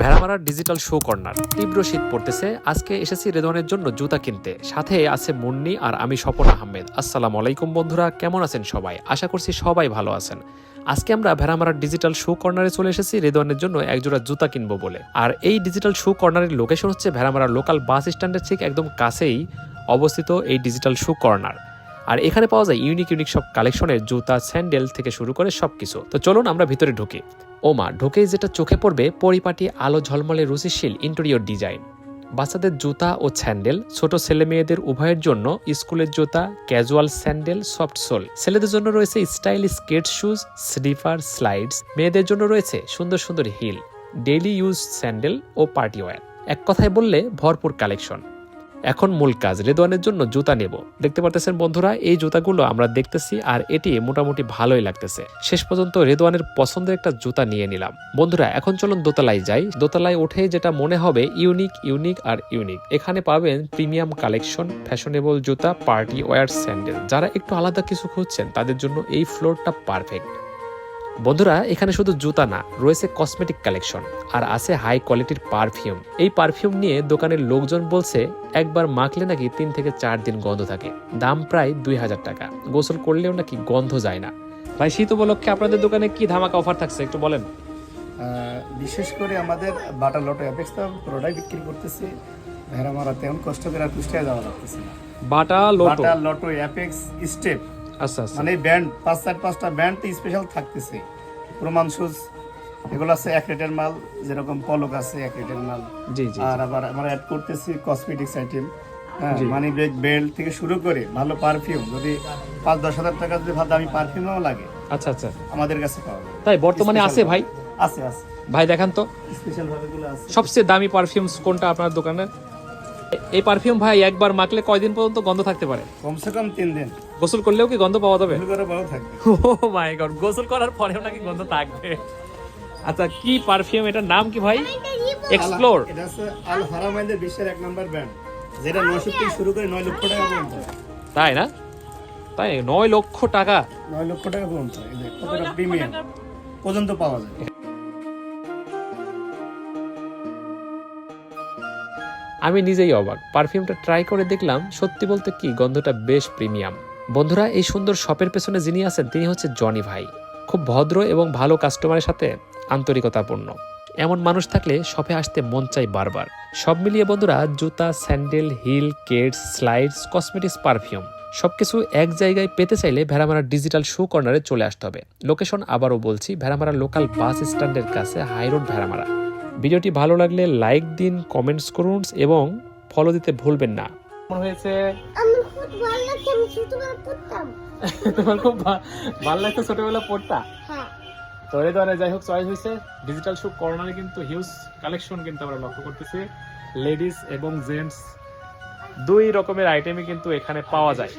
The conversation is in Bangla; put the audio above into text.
ভেড়ামারার ডিজিটাল শো কর্নার তীব্র শীত পড়তেছে। আজকে এসেছি রেদনের জন্য জুতা কিনতে। সাথে আছে মুন্নি আর আমি স্বপন আহমেদ। আসসালামু আলাইকুম, বন্ধুরা। কেমন আছেন সবাই? আশা করছি সবাই ভালো আছেন। আজকে আমরা ভেড়ামারার ডিজিটাল শো কর্নারে চলে এসেছি। রেদওয়ানের জন্য একজোড়া জুতা কিনবো বলে। আর এই ডিজিটাল শো কর্নারের লোকেশন হচ্ছে ভেড়ামারার লোকাল বাস স্ট্যান্ডের ঠিক একদম কাছেই অবস্থিত এই ডিজিটাল শো কর্নার আর এখানে পাওয়া যায় ইউনিক ইউনিক সব কালেকশনের জুতা স্যান্ডেল থেকে শুরু করে সবকিছু। তো চলুন আমরা ভিতরে ঢুকি। ওমা ঢুকেই যেটা চোখে পড়বে, পরিপাটি আলো ঝলমলে রুচিশীল ইন্টেরিয়র ডিজাইন বাচ্চাদের জুতা ও স্যান্ডেল, ছোট ছেলে মেয়েদের উভয়ের জন্য স্কুলের জুতা ক্যাজুয়াল স্যান্ডেল সফট সোল ছেলেদের জন্য রয়েছে style skate shoes slipper slides মেয়েদের জন্য রয়েছে সুন্দর সুন্দর হিল ডেইলি ইউজ স্যান্ডেল ও পার্টি ওয়্যার এক কথায় বললে ভরপুর কালেকশন এখন মূল কাজ, রেদওয়ানের জন্য জুতা নেব। দেখতে পারতেছেন বন্ধুরা, এই জুতাগুলো আমরা দেখতেছি আর এটি মোটামুটি ভালোই লাগতেছে। শেষ পর্যন্ত রেদওয়ানের পছন্দের একটা জুতা নিয়ে নিলাম। বন্ধুরা, এখন চলুন দোতলায় যাই। দোতলায় উঠে যেটা মনে হবে, ইউনিক ইউনিক আর ইউনিক। এখানে পাবেন প্রিমিয়াম কালেকশন, ফ্যাশনেবল জুতা, পার্টি ওয়ার স্যান্ডেল। যারা একটু আলাদা কিছু খুঁজছেন, তাদের জন্য এই ফ্লোরটা পারফেক্ট। বন্ধুরা এখানে শুধু জুতা না রয়েছে কসমেটিক কালেকশন আর আছে হাই কোয়ালিটির পারফিউম এই পারফিউম নিয়ে দোকানের লোকজন বলছে একবার মাখলে নাকি তিন থেকে চার দিন গন্ধ থাকে। দাম প্রায় দুই হাজার টাকা। গোসল করলেও নাকি গন্ধ যায় না। ভাই শীত উপলক্ষে আপনাদের দোকানে কি ধামাকা অফার থাকছে? একটু বলেন। বিশেষ করে আমাদের বাটা লটো অ্যাপেক্স প্রোডাক্ট বিক্রি করতেছি। ভেড়া মারা তেমন কষ্ট করে আর কুষ্টিয়া যাওয়া লাগতেছে না। বাটা লোটো? বাটা লটো অ্যাপেক্স স্টেপ আচ্ছা আচ্ছা। মানে ব্যান্ড পাঁচ চার পাঁচটা ব্যান্ড স্পেশাল থাকতেছে। প্রমাণ শুজ এগুলো আছে এক রেটের মাল যেরকম পলক আছে এক রেটের মাল। জি জি আর আবার আমরা অ্যাড করতেছি cosmetics item money bag belt থেকে শুরু করে ভালো পারফিউম যদি পাঁচ দশ হাজার টাকা যদি ভালো দামি পারফিউমও লাগে আচ্ছা আচ্ছা। আমাদের কাছে পাওয়া যায়। তাই বর্তমানে আছে ভাই? আছে আছে। ভাই দেখান তো। স্পেশাল ভাবে গুলো আছে। সবচেয়ে দামি পারফিউমস কোনটা আপনার দোকানের? এ- এই পারফিউম ভাই একবার মাখলে কয়দিন পর্যন্ত গন্ধ থাকতে পারে? কমসে কম তিন দিন। গোসল করলেও কি গন্ধ পাওয়া যাবে? ও মাই গড গোসল করার পরেও নাকি গন্ধ থাকবে। আচ্ছা কি পারফিউম এটার নাম কি ভাই? এক্সপ্লোর এটা হচ্ছে আল হারামাইদের বিশ্বের এক নম্বর ব্র্যান্ড যেটা নয়শো থেকে শুরু করে নয় লক্ষ টাকা পর্যন্ত। তাই না? তাই নয় লক্ষ টাকা? নয় লক্ষ টাকা পর্যন্ত কতটা প্রিমিয়াম পর্যন্ত পাওয়া যায়। আমি নিজেই অবাক। পারফিউমটা ট্রাই করে দেখলাম, সত্যি বলতে কি, গন্ধটা বেশ প্রিমিয়াম বন্ধুরা, এই সুন্দর শপের পেছনে যিনি আছেন, তিনি হচ্ছে জনি ভাই। খুব ভদ্র এবং ভালো কাস্টমারের সাথে আন্তরিকতাপূর্ণ। এমন মানুষ থাকলে শপে আসতে মন চাই বারবার। সব মিলিয়ে বন্ধুরা, জুতা, sandal, heel Keds slides cosmetics perfume সবকিছু এক জায়গায় পেতে চাইলে ভেড়ামারা ডিজিটাল শো কর্নারে চলে আসতে হবে। লোকেশন আবারও বলছি, ভেড়ামারা লোকাল বাস স্ট্যান্ডের কাছে হাইরোড ভেড়ামারা। ভিডিওটি ভালো লাগলে লাইক দিন কমেন্টস করুন এবং ফলো দিতে ভুলবেন না। মনে হয়েছে? ছোটবেলা পড়তাম। তোমার খুব ভালো লাগতো ছোটবেলা পড়তা? হ্যাঁ। তো এর দ্বারা যাই হোক চয়েস হয়েছে। ডিজিটাল শো কর্নারে কিন্তু হিউজ কালেকশন কিন্তু আমরা লক্ষ্য করতেছি। লেডিস এবং জেন্টস দুই রকমের আইটেমই কিন্তু এখানে পাওয়া যায়।